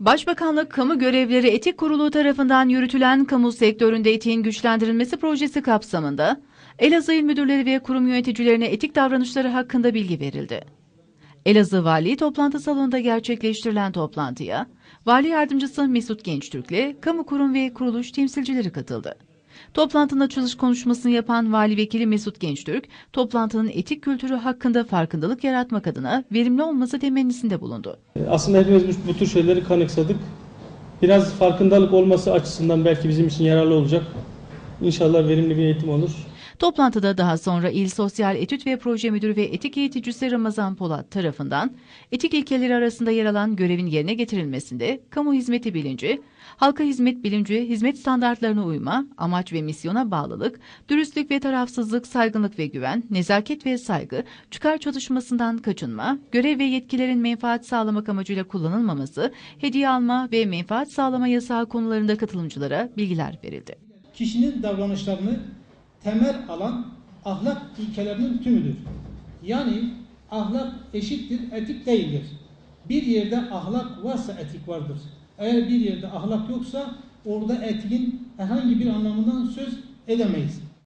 Başbakanlık Kamu Görevleri Etik Kurulu tarafından yürütülen kamu sektöründe etiğin güçlendirilmesi projesi kapsamında Elazığ İl Müdürleri ve kurum yöneticilerine etik davranışları hakkında bilgi verildi. Elazığ Vali toplantı salonunda gerçekleştirilen toplantıya Vali Yardımcısı Mesut Gençtürk'le kamu kurum ve kuruluş temsilcileri katıldı. Toplantının açılış konuşmasını yapan Vali Vekili Mesut Gençtürk, toplantının etik kültürü hakkında farkındalık yaratmak adına verimli olması temennisinde bulundu. Aslında hepimiz bu- bu tür şeyleri kanıksadık. Biraz farkındalık olması açısından belki bizim için yararlı olacak. İnşallah verimli bir eğitim olur. Toplantıda daha sonra İl Sosyal Etüt ve Proje Müdürü ve Etik Eğiticisi Ramazan Polat tarafından etik ilkeleri arasında yer alan görevin yerine getirilmesinde kamu hizmeti bilinci, halka hizmet bilinci, hizmet standartlarına uyma, amaç ve misyona bağlılık, dürüstlük ve tarafsızlık, saygınlık ve güven, nezaket ve saygı, çıkar çatışmasından kaçınma, görev ve yetkilerin menfaat sağlamak amacıyla kullanılmaması, hediye alma ve menfaat sağlama yasağı konularında katılımcılara bilgiler verildi. kişinin davranışlarını temel alan ahlak ilkelerinin tümüdür. Yani ahlak eşittir, etik değildir. Bir yerde ahlak varsa etik vardır. Eğer bir yerde ahlak yoksa orada etiğin herhangi bir anlamından söz edemeyiz.